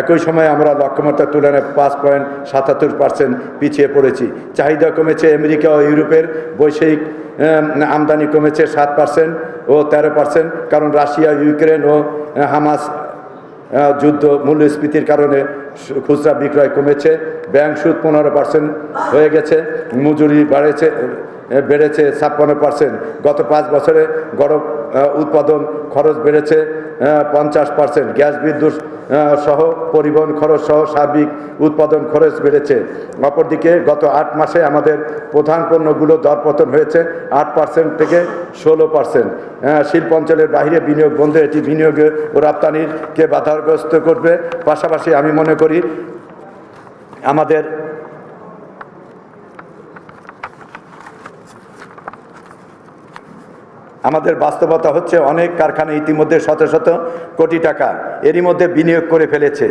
একই সময়ে আমরা লক্ষ্যমাত্রার তুলনায় পাঁচ পয়েন্ট সাতাত্তর পার্সেন্ট পিছিয়ে পড়েছি। চাহিদা কমেছে আমেরিকা ও ইউরোপের বৈষয়িক আমদানি কমেছে সাত পার্সেন্ট ও তেরো পার্সেন্ট, কারণ রাশিয়া, ইউক্রেন ও হামাস যুদ্ধ মূল্যস্ফীতির কারণে খুচরা বিক্রয় কমেছে। ব্যাংক সুদ পনেরো পার্সেন্ট হয়ে গেছে, মজুরি বাড়েছে বেড়েছে ছাপ্পান্ন পার্সেন্ট। গত পাঁচ বছরে গড় উৎপাদন খরচ বেড়েছে পঞ্চাশ পার্সেন্ট। গ্যাস বিদ্যুৎ সহ পরিবহন খরচ সহ সার্বিক উৎপাদন খরচ বেড়েছে। অপরদিকে গত আট মাসে আমাদের প্রধান পণ্যগুলো দরপতন হয়েছে আট পার্সেন্ট থেকে ষোলো পার্সেন্ট। শিল্প অঞ্চলের বাইরে বিনিয়োগ বন্ধ এটি বিনিয়োগে ও রপ্তানিকে বাধাগ্রস্ত করবে। পাশাপাশি আমি মনে করি আমাদের আমাদের বাস্তবতা হচ্ছে অনেক কারখানা ইতিমধ্যে শত শত কোটি টাকা এরই মধ্যে বিনিয়োগ করে ফেলেছে।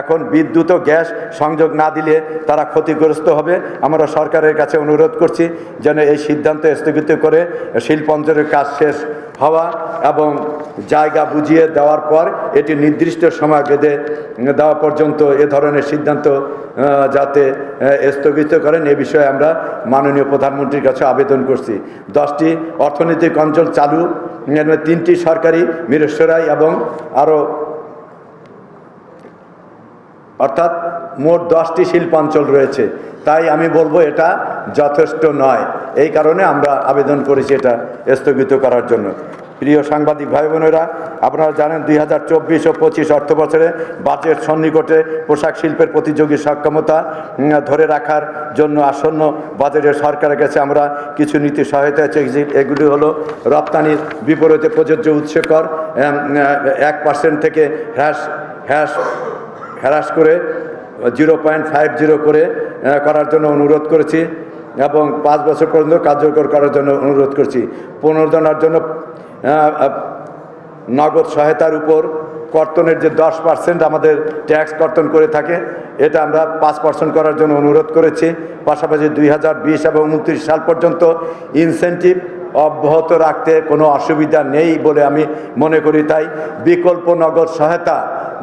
এখন বিদ্যুৎ ও গ্যাস সংযোগ না দিলে তারা ক্ষতিগ্রস্ত হবে। আমরা সরকারের কাছে অনুরোধ করছি যেন এই সিদ্ধান্ত স্থগিত করে শিল্প অঞ্চলের কাজ শেষ হওয়া এবং জায়গা বুঝিয়ে দেওয়ার পর এটি নির্দিষ্ট সময় বেঁধে দেওয়া পর্যন্ত এ ধরনের সিদ্ধান্ত যাতে স্থগিত করেন, এ বিষয়ে আমরা মাননীয় প্রধানমন্ত্রীর কাছে আবেদন করছি। দশটি অর্থনৈতিক অঞ্চল চালু তিনটি সরকারি, মিরেশ্বরাই এবং আরও অর্থাৎ মোট দশটি শিল্পাঞ্চল রয়েছে। তাই আমি বলব এটা যথেষ্ট নয়। এই কারণে আমরা আবেদন করেছি এটা স্থগিত করার জন্য। প্রিয় সাংবাদিক ভাই বোনেরা, আপনারা জানেন দুই হাজার চব্বিশ ও পঁচিশ অর্থ বছরে বাজেট সন্নিকটে পোশাক শিল্পের প্রতিযোগী সক্ষমতা ধরে রাখার জন্য আসন্ন বাজেটে সরকারের কাছে আমরা কিছু নীতি সহায়তা চেয়েছি। এগুলি হলো রপ্তানির বিপরীতে প্রযোজ্য উৎসকর এক পার্সেন্ট থেকে হ্রাস হ্রাস হ্রাস করে, জিরো পয়েন্ট ফাইভ জিরো করে করার জন্য অনুরোধ করেছি এবং পাঁচ বছর পর্যন্ত কার্যকর করার জন্য অনুরোধ করছি। পুনর্জনার জন্য নগদ সহায়তার উপর কর্তনের যে দশ পার্সেন্ট আমাদের ট্যাক্স কর্তন করে থাকে, এটা আমরা পাঁচ পার্সেন্ট করার জন্য অনুরোধ করেছি। পাশাপাশি দুই হাজার বিশ এবং উনত্রিশ সাল পর্যন্ত ইনসেন্টিভ অব্যাহত রাখতে কোনো অসুবিধা নেই বলে আমি মনে করি। তাই বিকল্প নগদ সহায়তা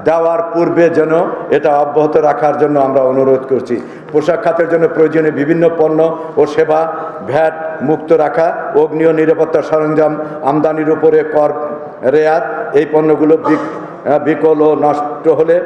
দেওয়ার পূর্বে যেন এটা অব্যাহত রাখার জন্য আমরা অনুরোধ করছি। পোশাক খাতের জন্য প্রয়োজনীয় বিভিন্ন পণ্য ও সেবা ভ্যাট মুক্ত রাখা, অগ্নি ও নিরাপত্তা সরঞ্জাম, আমদানির উপরে কর রেয়াত, এই পণ্যগুলো বিক- বিকল ও নষ্ট হলে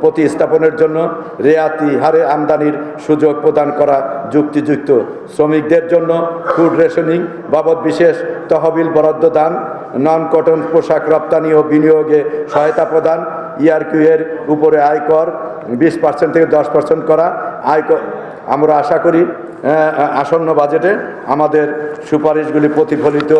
প্রতিস্থাপনের জন্য রেয়াতি হারে আমদানির সুযোগ প্রদান করা যুক্তিযুক্ত। শ্রমিকদের জন্য ফুড রেশনিং বাবদ বিশেষ তহবিল বরাদ্দ দান নন কটন পোশাক রপ্তানি ও বিনিয়োগে সহায়তা প্রদান ইআরকিউ এর উপরে আয়কর বিশ পার্সেন্ট থেকে দশ পার্সেন্ট করা। আয়কর, আমরা আশা করি আসন্ন বাজেটে আমাদের সুপারিশগুলি প্রতিফলিত